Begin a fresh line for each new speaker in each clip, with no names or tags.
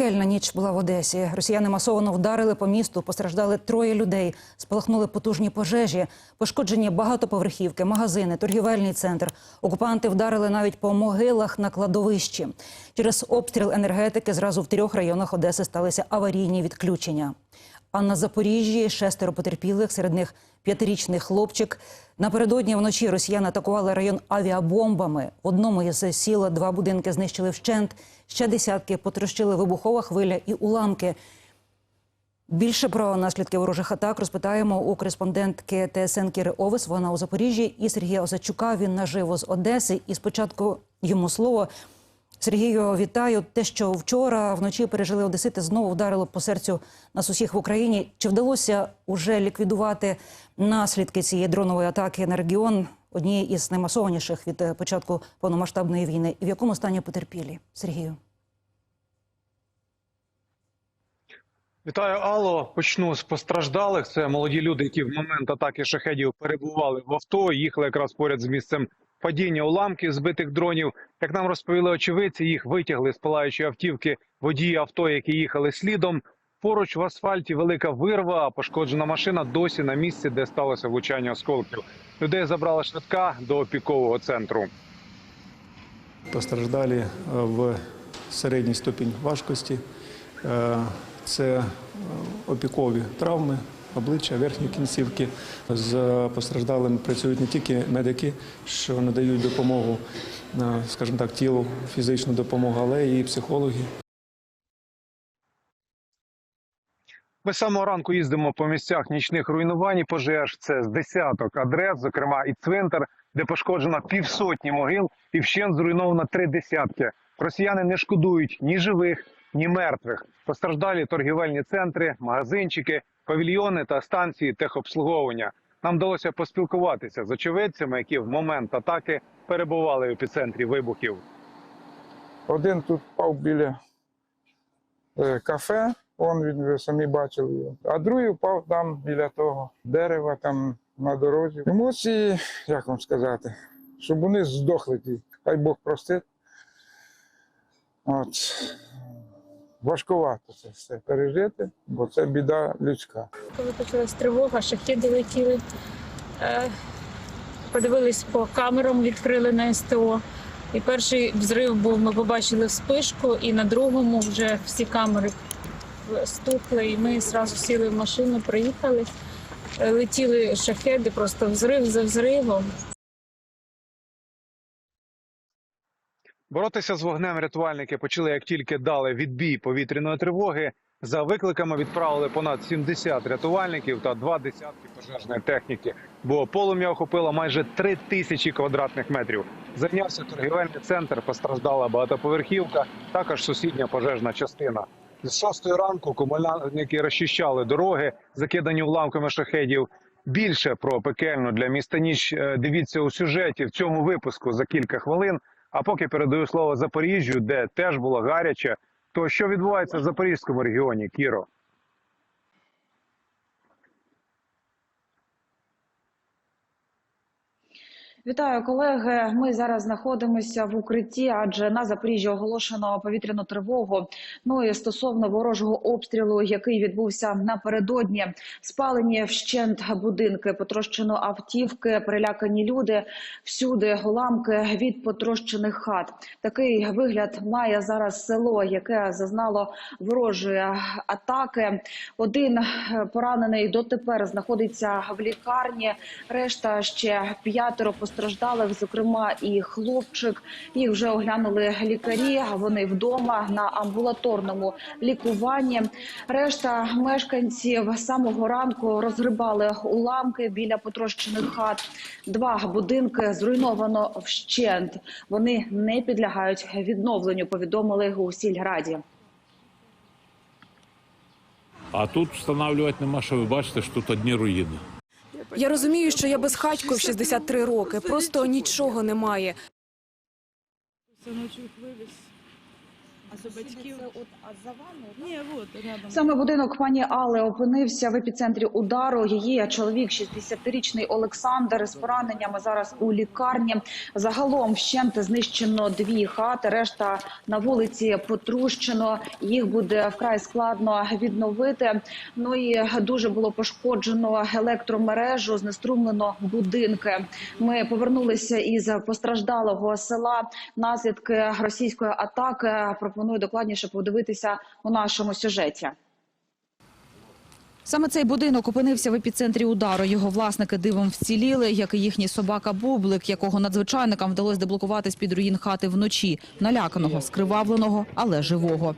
Пекельна ніч була в Одесі. Росіяни масово вдарили по місту, постраждали троє людей, спалахнули потужні пожежі, пошкоджені багатоповерхівки, магазини, торгівельний центр. Окупанти вдарили навіть по могилах на кладовищі. Через обстріл енергетики зразу в трьох районах Одеси сталися аварійні відключення. А на Запоріжжі шестеро потерпілих, серед них п'ятирічний хлопчик. Напередодні вночі росіяни атакували район авіабомбами. В одному із сіл два будинки знищили вщент, ще десятки потрощили вибухова хвиля і уламки. Більше про наслідки ворожих атак розпитаємо у кореспондентки ТСН Кіри Овес. Вона у Запоріжжі і Сергія Осадчука. Він наживо з Одеси. І спочатку йому слово. Сергію, вітаю. Те, що вчора вночі пережили Одесити, знову вдарило по серцю нас усіх в Україні. Чи вдалося уже ліквідувати наслідки цієї дронової атаки на регіон, однієї із наймасованіших від е, початку повномасштабної війни? І в якому стані потерпілі? Сергію?
Вітаю, Алло. Почну з постраждалих. Це молоді люди, які в момент атаки шахедів перебували в авто. Їхали якраз поряд з місцем падіння уламків збитих дронів. Як нам розповіли очевидці, їх витягли з палаючої автівки водії авто, які їхали слідом. Поруч в асфальті велика вирва, а пошкоджена машина досі на місці, де сталося влучання осколків. Людей забрала швидка до опікового центру.
Постраждалі е, в середній ступінь важкості. Е, Це е, опікові травми, обличчя, верхні кінцівки. З постраждалими працюють не тільки медики, що надають допомогу, е, скажімо так, тілу, фізичну допомогу, але і психологи.
Ми самого ранку їздимо по місцях нічних руйнувань і пожеж. Це з десяток адрес, зокрема і цвинтар, де пошкоджено півсотні могил і вщент зруйновано три десятки. Росіяни не шкодують ні живих, ні мертвих. Постраждалі торгівельні центри, магазинчики, павільйони та станції техобслуговування. Нам вдалося поспілкуватися з очевидцями, які в момент атаки перебували в епіцентрі вибухів.
Один тут впав біля е, кафе, он він ви самі бачили його. А другий впав там біля того дерева, там на дорозі. Емоції, як вам сказати, щоб вони здохли ті. Хай Бог простить. От. Важкувато це все пережити, бо це біда людська.
Коли почалась тривога, шахіди летіли. Е, Подивились по камерам, відкрили на СТО. І перший взрив був, ми побачили вспишку, і на другому вже всі камери стукли, і ми одразу сіли в машину, приїхали. Летіли шахеди, просто взрив за взривом.
Боротися з вогнем рятувальники почали, як тільки дали відбій повітряної тривоги. За викликами відправили понад 70 рятувальників та два десятки пожежної техніки. Бо полум'я охопило майже три тисячі квадратних метрів. Зайнявся торгівельний центр, постраждала багатоповерхівка, також сусідня пожежна частина. З шостої ранку комунальники розчищали дороги, закидані уламками шахедів. Більше про пекельну для міста ніч е, дивіться у сюжеті в цьому випуску за кілька хвилин. А поки передаю слово Запоріжжю, де теж було гаряче. То що відбувається в Запорізькому регіоні, Кіро?
Вітаю, колеги. Ми зараз знаходимося в укритті, адже на Запоріжжі оголошено повітряну тривогу. Ну і стосовно ворожого обстрілу, який відбувся напередодні, спалені вщент будинки, потрощено автівки, перелякані люди. Всюди уламки від потрощених хат. Такий вигляд має зараз село, яке зазнало ворожої атаки. Один е, поранений дотепер знаходиться в лікарні. Решта ще п'ятеро постраждалих, зокрема і хлопчик. Їх вже оглянули лікарі. Вони вдома на амбулаторному лікуванні. Решта мешканців самого ранку розгрибали уламки біля потрощених хат. Два будинки зруйновано вщент. Вони не підлягають відновленню. Повідомили у сільграді.
А тут встановлювати нема, що ви бачите, що тут одні руїни.
Я розумію, що я безхатько в 63 роки. Просто нічого немає.
Синочок вивіз
Саме будинок пані Алли опинився в епіцентрі удару. Її чоловік, 60-річний Олександр, з пораненнями зараз у лікарні. Загалом вщент знищено дві хати. Решта на вулиці потрущено. Їх буде вкрай складно відновити. Ну і дуже було пошкоджено електромережу, знеструмлено будинки. Ми повернулися із постраждалого села. Наслідки російської атаки пропоную докладніше подивитися у нашому сюжеті.
Саме цей будинок опинився в епіцентрі удару. Його власники дивом вціліли, як і їхній собака Бублик, якого надзвичайникам вдалося деблокувати з-під руїн хати вночі. Наляканого, скривавленого, але живого.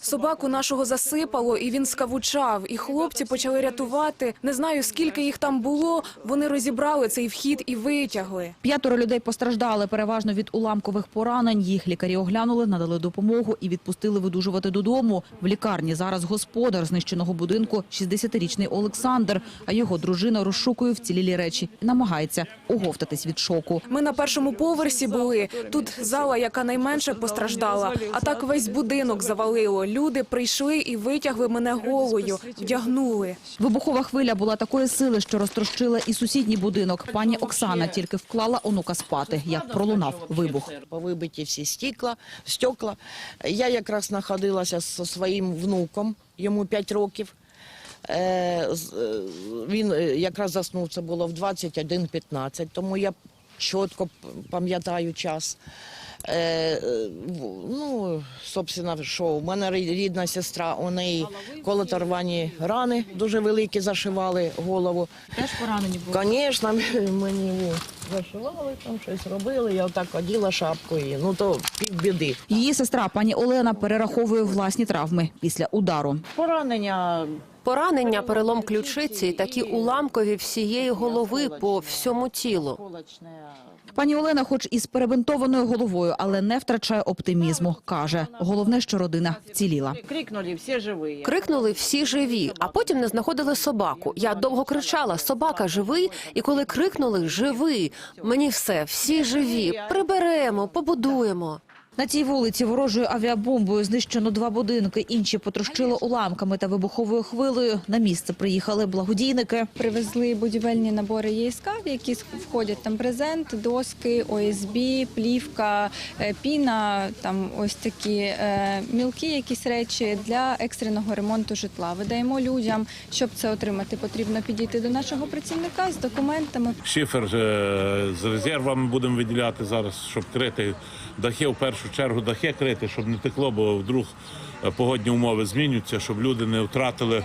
Собаку нашого засипало, і він скавучав. І хлопці почали рятувати. Не знаю, скільки їх там було. Вони розібрали цей вхід і витягли.
П'ятеро людей постраждали, переважно від уламкових поранень. Їх лікарі оглянули, надали допомогу і відпустили видужувати додому. В лікарні зараз господар знищеного будинку, 60-річний Олександр, а його дружина розшукує вцілілі речі і намагається оговтатись від шоку.
Ми на першому поверсі були. Тут зала, яка найменше постраждала. А так весь будинок завалило. Люди прийшли і витягли мене голою, вдягнули.
Вибухова хвиля була такої сили, що розтрощила і сусідній будинок. Пані Оксана тільки вклала онука спати, як пролунав вибух.
Повибиті всі стекла, стекла. Я якраз знаходилася зі своїм внуком, йому 5 років. Е, е, Він е, якраз заснув, це було в 21.15, тому я чітко пам'ятаю час. Е, е, в- ну, собственно, що у мене рі- рідна сестра, у неї колоторвані рани дуже великі, зашивали голову.
Теж поранені були.
Звісно, мені о, зашивали, там щось робили, я отак оділа шапку і ну то півбіди.
Її сестра пані Олена перераховує власні травми після удару.
Поранення
Поранення, перелом ключиці, такі уламкові всієї голови по всьому тілу.
Пані Олена, хоч із перебинтованою головою, але не втрачає оптимізму. каже, головне, що родина вціліла.
Крикнули, всі живі.
Крикнули всі живі, а потім не знаходили собаку. Я довго кричала: собака живий. І коли крикнули живий, мені все, всі живі. Приберемо, побудуємо.
На цій вулиці ворожою авіабомбою знищено два будинки. Інші потрощило уламками та вибуховою хвилею. На місце приїхали благодійники.
Привезли будівельні набори ЄСК, в які входять там брезент, доски, ОСБ, плівка, е, піна, там ось такі е, мілкі якісь речі для екстреного ремонту житла. Видаємо людям, щоб це отримати, потрібно підійти до нашого працівника з документами.
Шифер е, з резервами будемо виділяти зараз, щоб крити дахи, в першу чергу дахи крити, щоб не текло, бо вдруг е, погодні умови змінюються, щоб люди не втратили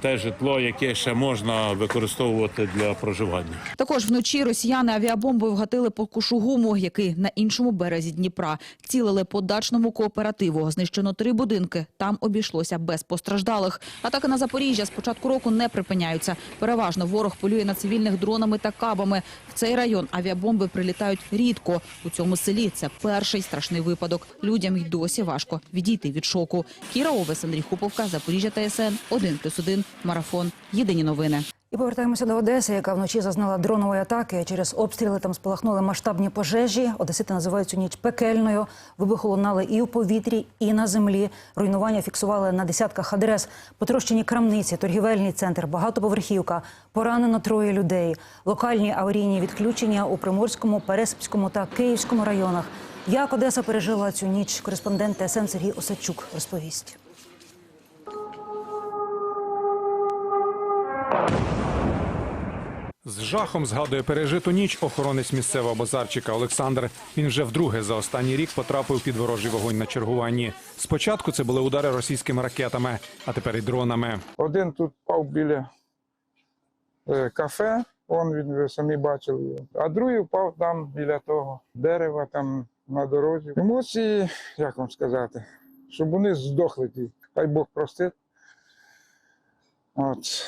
те житло, яке ще можна використовувати для проживання.
Також вночі росіяни авіабомбою вгатили по Кушугуму, який на іншому березі Дніпра. Цілили по дачному кооперативу. Знищено три будинки. Там обійшлося без постраждалих. Атаки на Запоріжжя з початку року не припиняються. Переважно ворог полює на цивільних дронами та кабами. В цей район авіабомби прилітають рідко. У цьому селі це перший страшний випадок. Людям й досі важко відійти від шоку. Кіра Овес, Андрій Хуповка, Запоріжжя ТСН, 1+,1, Марафон. Єдині новини.
І повертаємося до Одеси, яка вночі зазнала дронової атаки. Через обстріли там спалахнули масштабні пожежі. Одесити називають цю ніч пекельною. Вибухи лунали і у повітрі, і на землі. Руйнування фіксували на десятках адрес. Потрощені крамниці, торгівельний центр, багатоповерхівка. Поранено троє людей. Локальні аварійні відключення у Приморському, Пересипському та Київському районах. Як Одеса пережила цю ніч? Кореспондент ТСН Сергій Осадчук розповість.
З жахом згадує пережиту ніч охоронець місцевого базарчика Олександр. Він вже вдруге за останній рік потрапив під ворожий вогонь на чергуванні. Спочатку це були удари російськими ракетами, а тепер і дронами.
Один тут впав біля е, кафе, он він ви самі бачили його. А другий впав там біля того дерева, там на дорозі. Емоції, як вам сказати, щоб вони здохли ті. Хай Бог простить. От.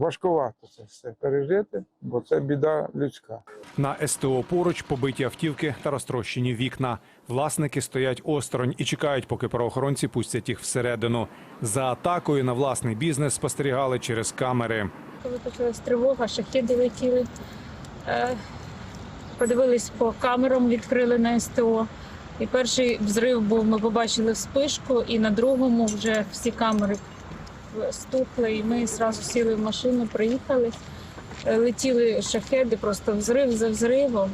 Важкувато це все пережити, бо це біда людська.
На СТО поруч побиті автівки та розтрощені вікна. Власники стоять осторонь і чекають, поки правоохоронці пустять їх всередину. За атакою на власний бізнес спостерігали через камери.
Коли почалась тривога, шахіди летіли. Е, Подивились по камерам, відкрили на СТО. І перший взрив був, ми побачили вспишку, і на другому вже всі камери стукли, і ми одразу сіли в машину, приїхали. Е, Летіли шахеди, просто взрив за взривом.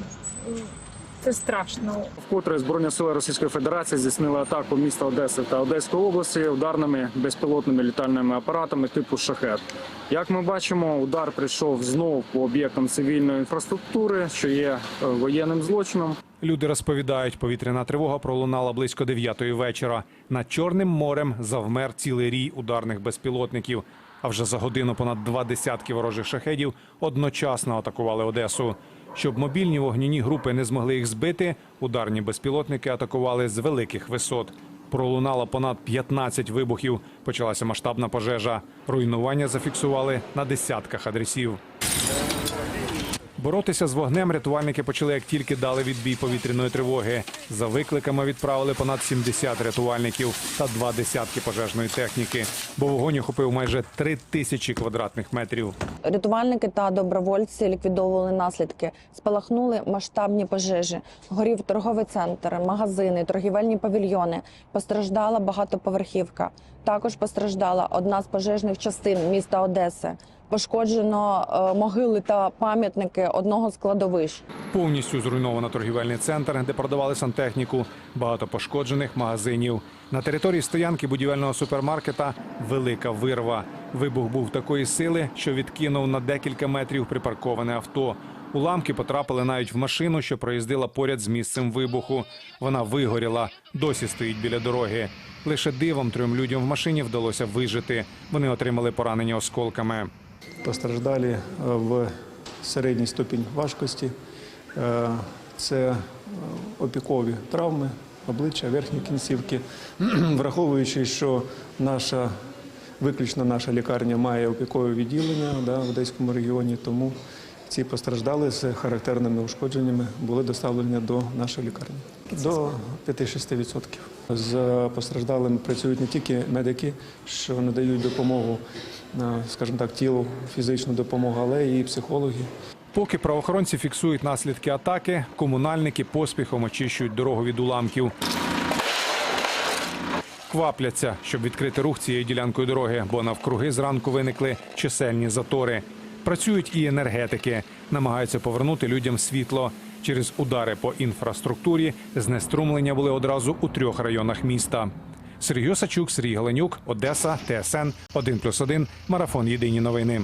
Це страшно.
Вкотре Збройні сили Російської Федерації здійснили атаку міста Одеси та Одеської області ударними безпілотними літальними апаратами типу шахет. Як ми бачимо, удар прийшов знову по об'єктам цивільної інфраструктури, що є е, воєнним злочином.
Люди розповідають, повітряна тривога пролунала близько 9-ї вечора. Над Чорним морем завмер цілий рій ударних безпілотників. А вже за годину понад два десятки ворожих шахедів одночасно атакували Одесу. Щоб мобільні вогняні групи не змогли їх збити, ударні безпілотники атакували з великих висот. Пролунало понад 15 вибухів. Почалася масштабна пожежа. Руйнування зафіксували на десятках адресів. Боротися з вогнем рятувальники почали, як тільки дали відбій повітряної тривоги. За викликами відправили понад 70 рятувальників та два десятки пожежної техніки, бо вогонь охопив майже три тисячі квадратних метрів.
Рятувальники та добровольці ліквідовували наслідки. Спалахнули масштабні пожежі. Горів торговий центр, магазини, торгівельні павільйони. Постраждала багатоповерхівка. Також постраждала одна з пожежних частин міста Одеси. Пошкоджено е, могили та пам'ятники одного з кладовищ.
Повністю зруйновано торгівельний центр, де продавали сантехніку, багато пошкоджених магазинів. На території стоянки будівельного супермаркета велика вирва. Вибух був такої сили, що відкинув на декілька метрів припарковане авто. Уламки потрапили навіть в машину, що проїздила поряд з місцем вибуху. Вона вигоріла, досі стоїть біля дороги. Лише дивом трьом людям в машині вдалося вижити. Вони отримали поранення осколками.
Постраждалі е, в середній ступінь важкості. Е, Це е, опікові травми, обличчя, верхні кінцівки. Враховуючи, що наша виключно наша лікарня має опікове відділення да, в Одеському регіоні, тому ці постраждали з характерними ушкодженнями були доставлені до нашої лікарні. До 5-6%. З постраждалими працюють не тільки медики, що надають допомогу, е, скажімо так, тілу, фізичну допомогу, але і психологи.
Поки правоохоронці фіксують наслідки атаки, комунальники поспіхом очищують дорогу від уламків. Квапляться, щоб відкрити рух цією ділянкою дороги, бо навкруги зранку виникли чисельні затори. Працюють і енергетики, намагаються повернути людям світло. Через удари по інфраструктурі знеструмлення були одразу у трьох районах міста. Сергій Осачук, Сергій Галенюк, Одеса, ТСН 1+,1, Марафон Єдині новини.